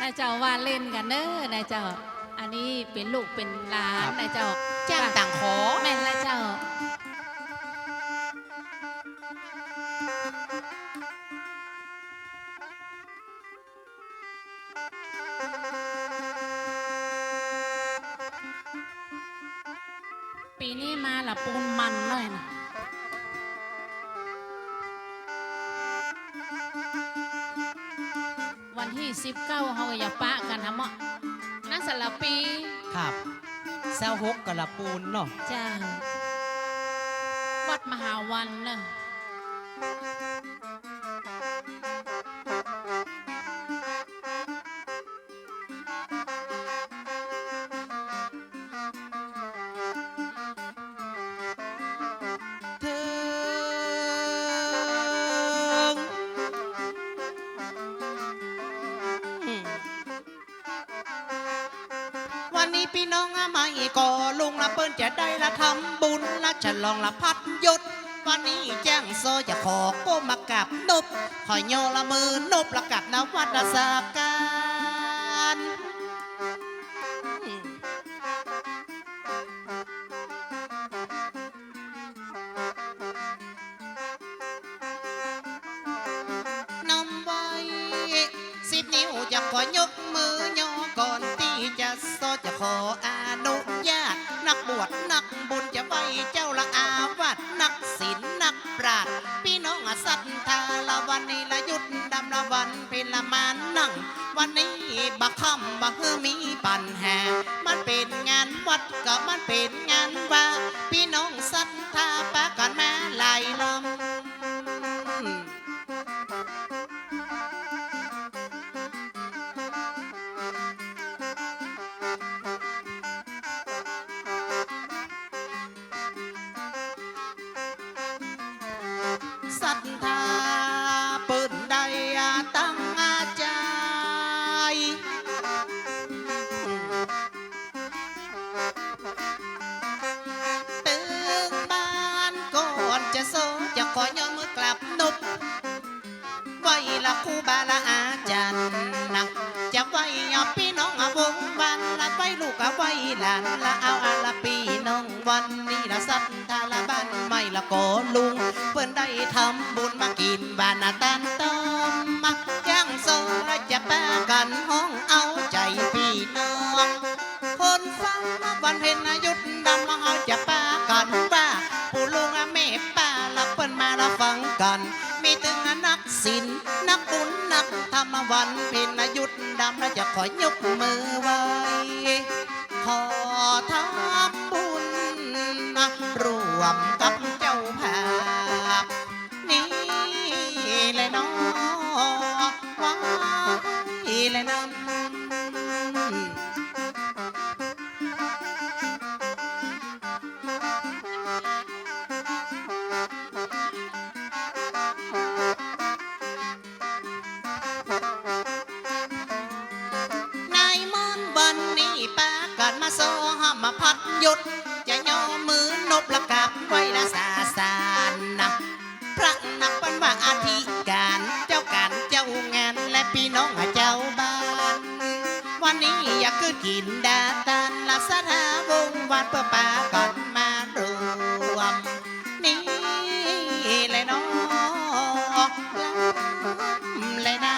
นายเจ้าว่าเล่นกันเด้อนายเจ้า อันนี้เป็นลูกเป็นหลานนายเจ้าจ้างต่างขอแม่นละเจ้า บเก้าเขาก็อย่าปะกันนะเมาะนั่นสละปีครับเซาหกกะละปูนเนาะเจ้าวัดมหาวันเนอะ พี่น้องอามาอีกอลุงละเปิ้นจะได้ละทำบุญละฉลองละพัดยศวันนี้แจ้งโซจะขอก้มมากับนบขอยโยละมือนบละกับนวัดสาการอืมนำไว้สิบนิ้วจะขอยก วันนี้ละยุดดำละวันเป็นละมานนั่ง วันนี้บักคำบักเฮือมีปัญหา มันเป็นงานวัดก็มันเป็นงานว่าพี่น้องศรัทธาปะกันมาหลายลำศรัทธา ครูบาละอาจารย์นักจะไว้เอาพี่น้องเอาวงวันละไว้ลูกเอาไว้หลานละเอาอาละพี่น้องวันนี้ละสัตตาละบ้านไม่ละโกลุงเพื่อนได้ทำบุญมากินบ้านนาตันต้มมักย่างโซละจะแปะกันห้อง มวันเพ็นยุทธดำและจะขอยกมือไว้ ขอทำบุญรวมกับเจ้าภาพนี่เลยน้องว้าเลยน้ำ หยุดจะย่อมือนบละกับไว้ละสาสานนะพระนักปันว่าอาธิการเจ้าการเจ้างานและพี่น้องเจ้าบ้าน วันนี้อยากคือกินดาตานลักษณะวงวันเพื่อปาก่อนมารวม นี่เลยน้องเลยนะ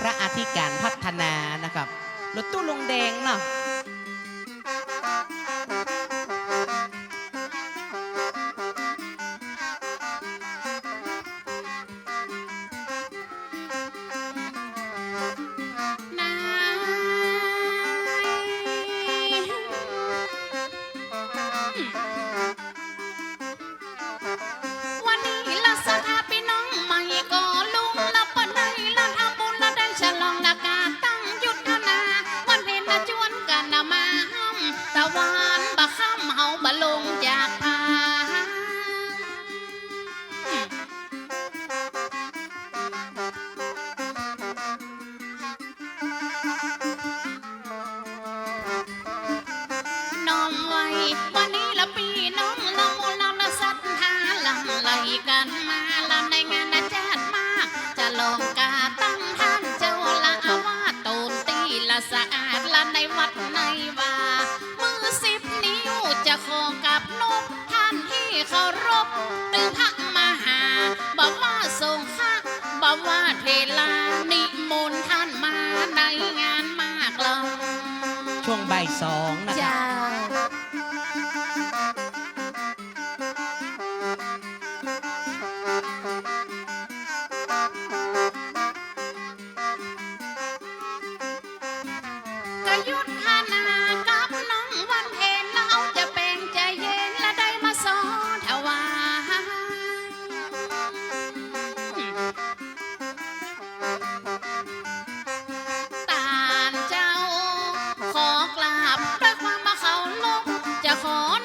พระอธิการพัฒนานะครับรถตู้ลงแดงเนาะ 好不 mejor.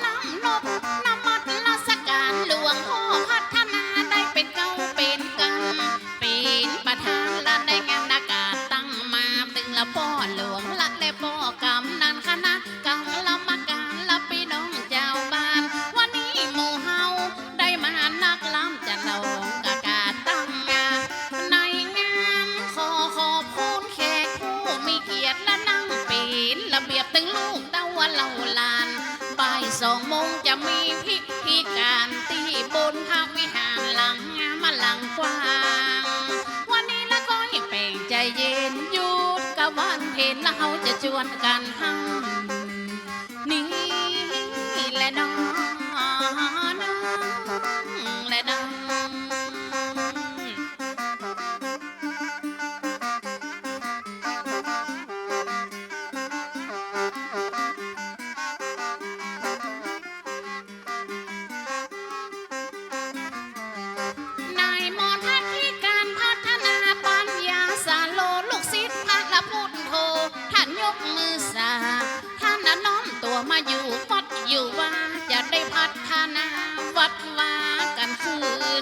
ใจเย็นอยู่กับวันเห็นแล้วเขาจะชวนกันหั่ง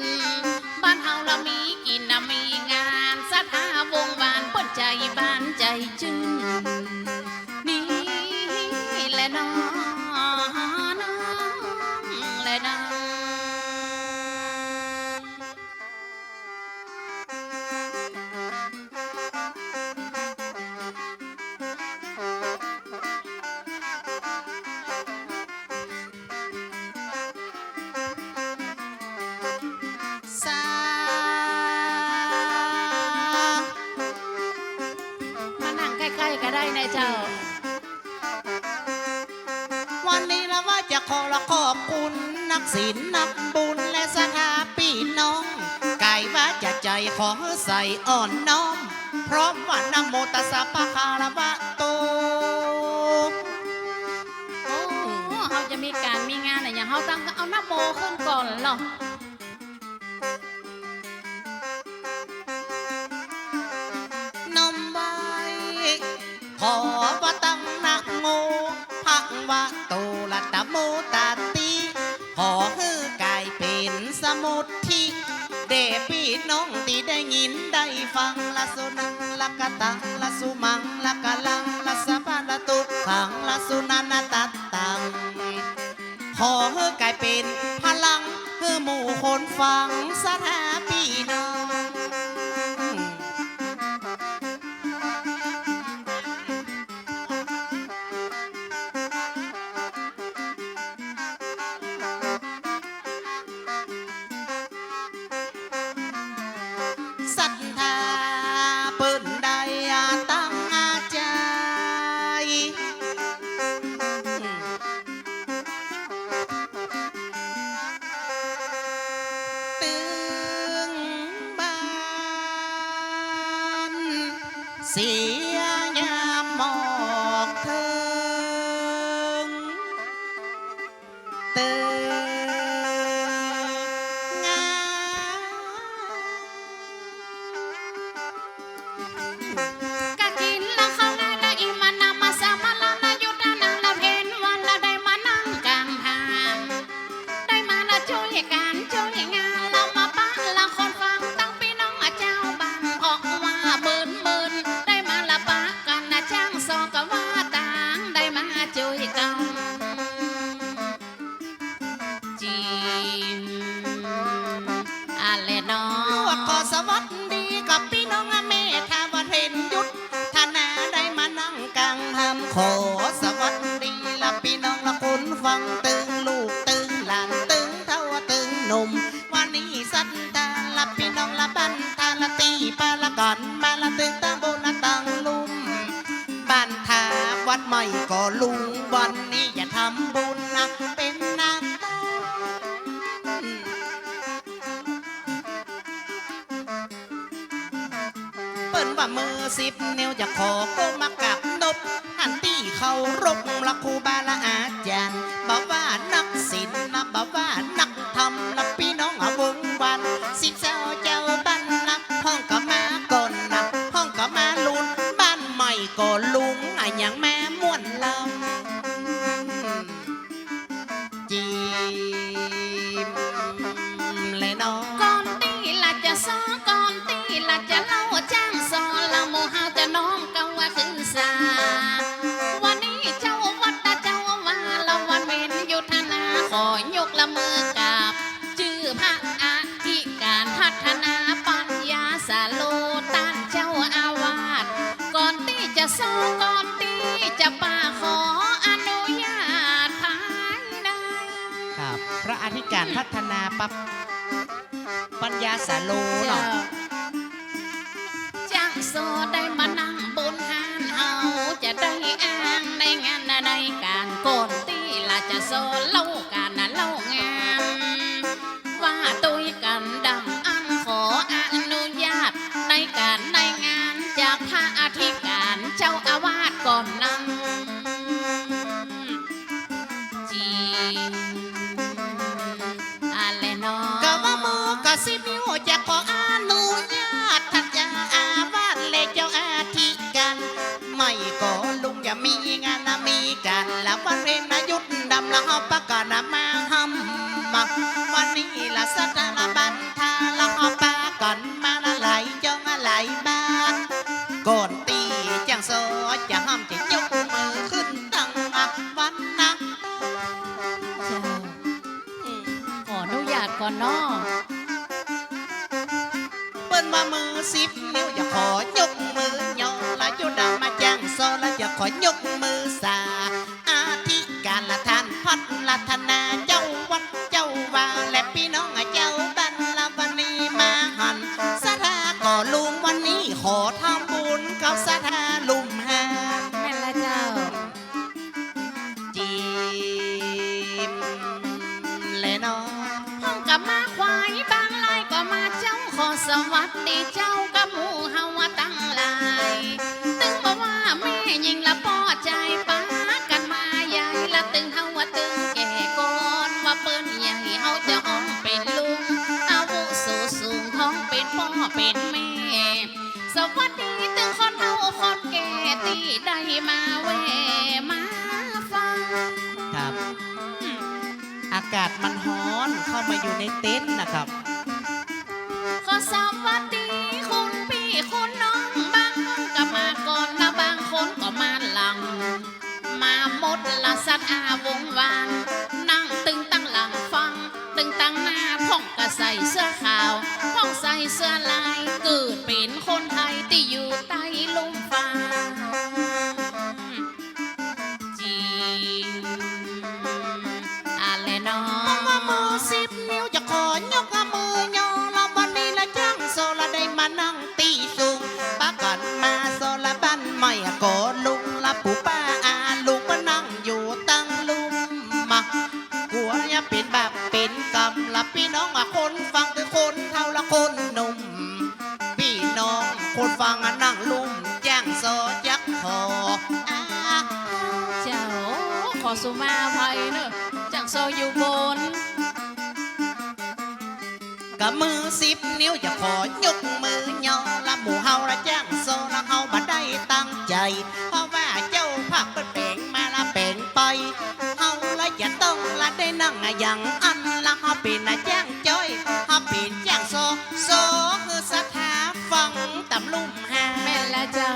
นบ้านเฮาเรามีกินนะมีงานสถาวงบ้านปนใจบ้าน ใกล้ ๆ ก็ได้ในเจ้า วันนี้เราว่าจะขอละขอบคุณนักศิลนักบุญและสถาปีน้อง ไก่ว่าจะใจขอใส่อ่อนน้อม พร้อมวันนโมตัสสะปะคาระวะโตโอ้เขาจะมีการมีงานอะไรอย่างเขาต้องเอานาโมขึ้นก่อนเหรอ โมพังวะโตละตะโมตาตีขอฮือกายเป็นสมุททิเดพี่น้องตีได้ยินได้ฟังละสุนังละกะตังละสุมังละกะลังละสะพาละตุขังละสุนันตัตัง ขอฮือกายเป็นพลังฮือหมู่คนฟังสถา Sí. นว่ามือสิบนิ้วจะขอก็มากับนบหันที่เขารบละครูบาละอาจารย์บอกว่านักศิลป์นะบอกว่านักธรรมนะปี การพัฒนาปับปัญญาสาโลเนาะจ้างโซได้มานั่งบนหานเฮาจะได้อ้างในงานในการโกนตีละจะโซเล่า สัตละบันทาละฮอปะก่อนมาละไหลจองละไหลบ้านก่อนตีจังโซจะห้ำจะยกมือขึ้นตั้งวันนะเจ้าอืมขออนุญาตก่อนเนาะเปิ้นว่ามือสิบ สวัสดีเจ้ากับหมูเฮาว่าตั้งหลายตึงบอกว่าแม่ยิงละป้อใจป้ากันมาใหญ่ละตึงเฮาว่าตึงแก่ก่อนว่าเปิ้นใหญ่เฮาจะห้องเป็นลุงอาวุโสสูงท้องเป็นพ่อเป็นแม่ สวัสดีตึงคนเฮาคนแก่ที่ได้มาแวะมาฟังครับ อากาศมันร้อนเข้ามาอยู่ในเต็นท์นะครับขอส วัสดีคุณพี่คุณน้องบางคนก็มาก่อนและบางคนก็มาหลัง มาหมดละสัตว์อาวงวานนั่งตึงตั้งหลังฟัง ตึงตั้งหน้าพ่องก็ใส่เสื้อขาว พ่องใส่เสื้อลายเกิดเป็นคนไทยที่อยู่ใต้ ขอสุมาภัยเนอะจากโซอยู่บนกับมือสิบนิ้วจะขอยกมือยอละหมู่เฮาละจ้างโซละเฮาบ่ได้ตั้งใจเพราะว่าเจ้าภาพเป็นแปลงมาละแปลงไปเฮาละจะต้องละได้นั่งอะอย่างอันละเฮาเป็นอะจ้างจ้อยเฮาเป็นจ้างโซโซคือสถาฟังตำลุ่มหาแม่นและเจ้า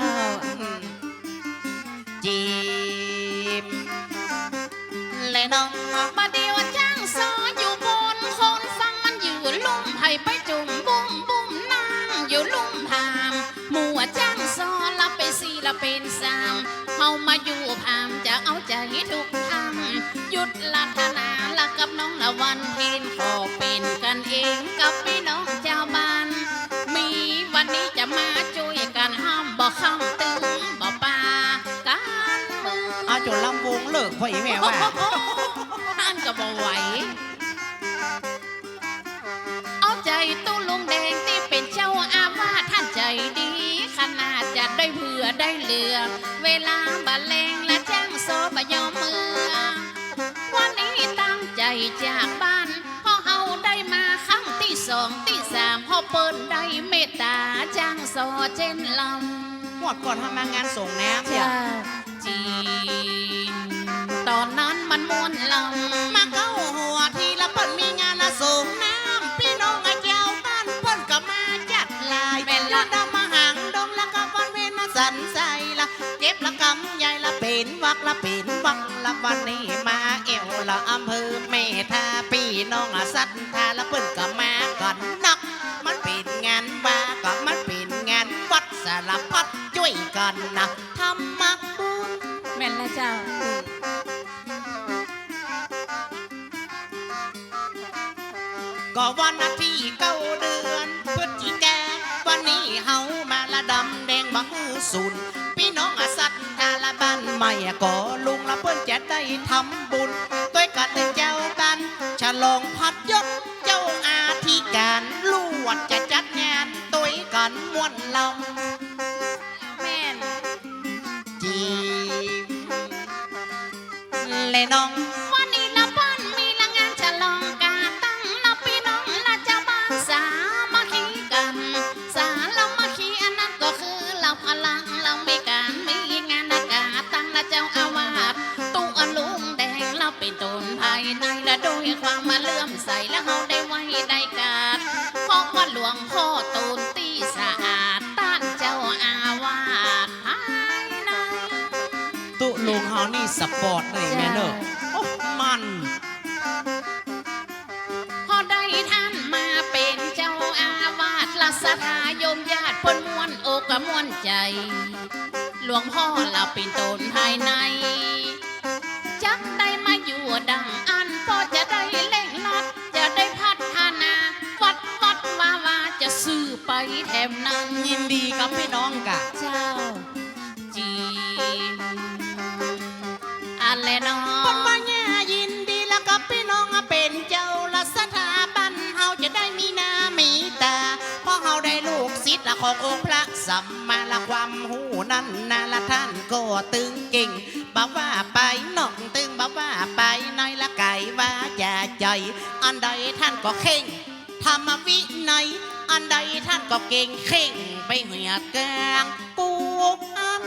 เลยน้องปรเดียวจ้างซออยู่บนคนฟังมันอยู่ลุ่มให้ไปจุ่มบุ้มบุ้มนางอยู่ลุ่มพามมัวจ้างซอลับไปสี่ละเป็นสามเอามาอยู่พามจะเอาใจทุกทางหยุดลัทนาละกับน้องละวันเพ็ญขอเป็นกันเองกับพี่น้องเจ้าบ้าน มีวันนี้จะมาช่วยกันห้ามบอกคำาตึงบอกปากัน อาจนลำวงเลิกพ่ออีแม่ว่า ไหว เอาใจตู้ลุงแดงที่เป็นเจ้าอาวาสท่านใจดี ขนาดจะได้เผื่อได้เหลือ เวลาบรรเลงและแจ้งโซบยอมมือ วันนี้ตั้งใจจากบ้านพอเอาได้มาครั้งที่สองที่สามพอเปิ้นได้เมตตาจ้างโซเจนลำหมดก่อนทำมางานส่งน้ำเนี่ยจ้าจีนตอนนั้นมันม่วนลำมาเำใหญ่ละเป็นวักละเป็นวังละวันนี้มาเอวละอำเภอเมทาพี่น้องสัตทาละเปิ้นก็มาก่อนนัก มันเป็นงานบาก็มันเป็นงานวัดสารพัดช่วยกันนะทำมักบุญแม่นละเจ้าก็วันอาทิตย์เก้าเดือนพฤศจิกาวันนี้เฮามาละดำแดงบังสุน ไม่ก็ลุงละเพื่อนจะได้ทำบุญด้วยกันเจ้ากันฉลองพัดยกเจ้าอาธิการลวดจะจัดงานตัวกันม่วนลแม่นจีเลยน้อง สปอร์ตเลยแม่เนอะโอ้มันพอได้ท่านมาเป็นเจ้าอาวาสละสถายมญาติเพนมวนอกกะมวนใจ หลวงพ่อเราเป็นตนภายใน จักได้มาอยู่ดังอันพอจะได้เล่งนัดจะได้พัฒนาวัดวัดว่าว่าจะซื้อไปแถมนั้นยินดีกับพี่น้องกะเจ้า นาคนะมาแย่ยินดีแล้วกับพี่น้องอะเป็นเจ้าละสถาบันเฮาจะได้มีหน้ามีตาเพราะเฮาได้ลูกศิษย์ละขององค์พระสัมมาละความหูนั้นนาละท่านก็ตึงเก่งบอกว่าไปน้องตึงบอกว่าไปในอยละไก่ว่าจะใจอันใดท่านก็เข่งธรรมวินัยอันใดท่านก็เก่งเข่งไปเหียดกลางกูอัน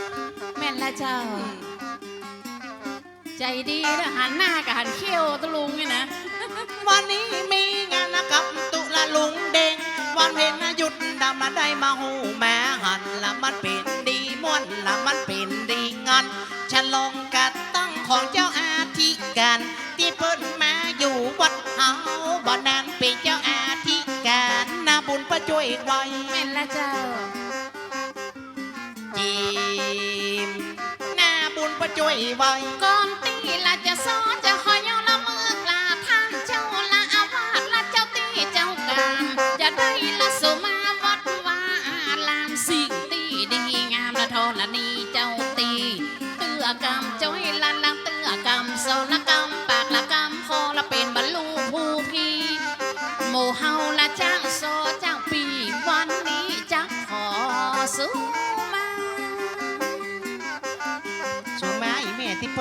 แม่นละเจ้า ใจดีนะหันหน้ากับหันเขี้ยวตะลุงนี่นะ วันนี้มีงานนะครับตุละลุงเด้งวันเพ็ญนะหยุดดำมาได้มาหูแม่หันละมันเป็นดีม่วนละมันเป็นดีงานฉลองกัดตั้งของเจ้าอาธิการที่เพิ่นมาอยู่วัดเฮาบ่นานเป็นเจ้าอาธิการนาบุญประช่วยไว้แม่นละเจ้าจีมนาบุญประช่วยไว้ก่อนตี ละจะซอนจะคอยยอละมือกลาท่านเจ้าละอาวาสละเจ้าตีเจ้าการจะได้ละสุมาวัดวาอารามสิ่งตีดีงามละทอละนีเจ้าตีเตื้อกำจ้อยละลังเตื้อกำโซละกำปากละกำคอละเป็นบรรลุผู้พีโมเฮาละจ้างโซจ้างปีวันนี้จักขอสู้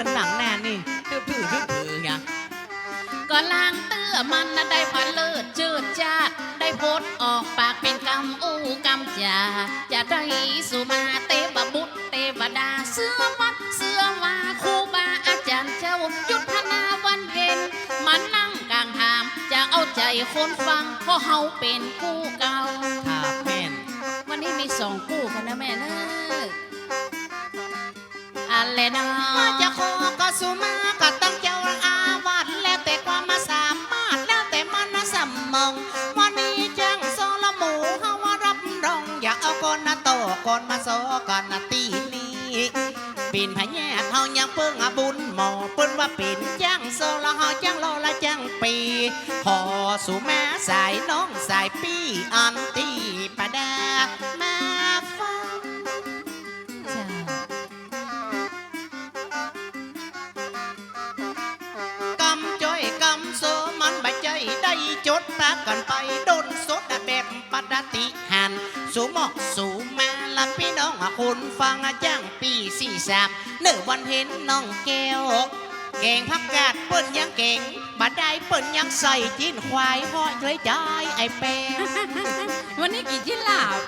เพิ่นหนังแน่นี่ถือถือถือถือไงก็ลางเตื้อมันนะได้พันเลิศเจิดจาได้พดออกปากเป็นกำอู้กำจาจะได้สุมาเตวบุตรเทวดาเสื้อวัดเสื้อวาครูบาอาจารย์เจ้ายุทธนาวันเพ็ญมันนั่งกลางถาม จะเอาใจคนฟังเพราะเฮาเป็นกู้เก่าครับแม่นวันนี้มีสองกู้กันนะแม่เนอะอะไรเนาว่าจะขอก็สุมาก็ตั้งเจ้าอาวาสแล้วแต่ความมาสามารถแล้วแต่มันนะสมองวันนี้จังโซละหมูเฮาว่ารับรองอย่าเอาก่อนนะโตก่อนมาโซก่อนนะตีนี้ปีนพะแยกเฮายังเพิ่งอาบุญหมอเปิ้นว่าป็นจังโซละเฮาจังโลละจังปีขอสุมาสายน้องสายปีอันตีประดามา ได้จดตากันไปโดนสดแบบปฏติหันสูหมอกสูมาละพี่น้องคุณฟังจ้างปีสี่สามเนื้อวันเห็นน้องแก้วเก่งพักกาดเปิ้นยังเก่งบัดได้เปิ้นยังใส่จีนควายห้อยเลยใจไอ้แป้งวันนี้กี่จีนหลาบ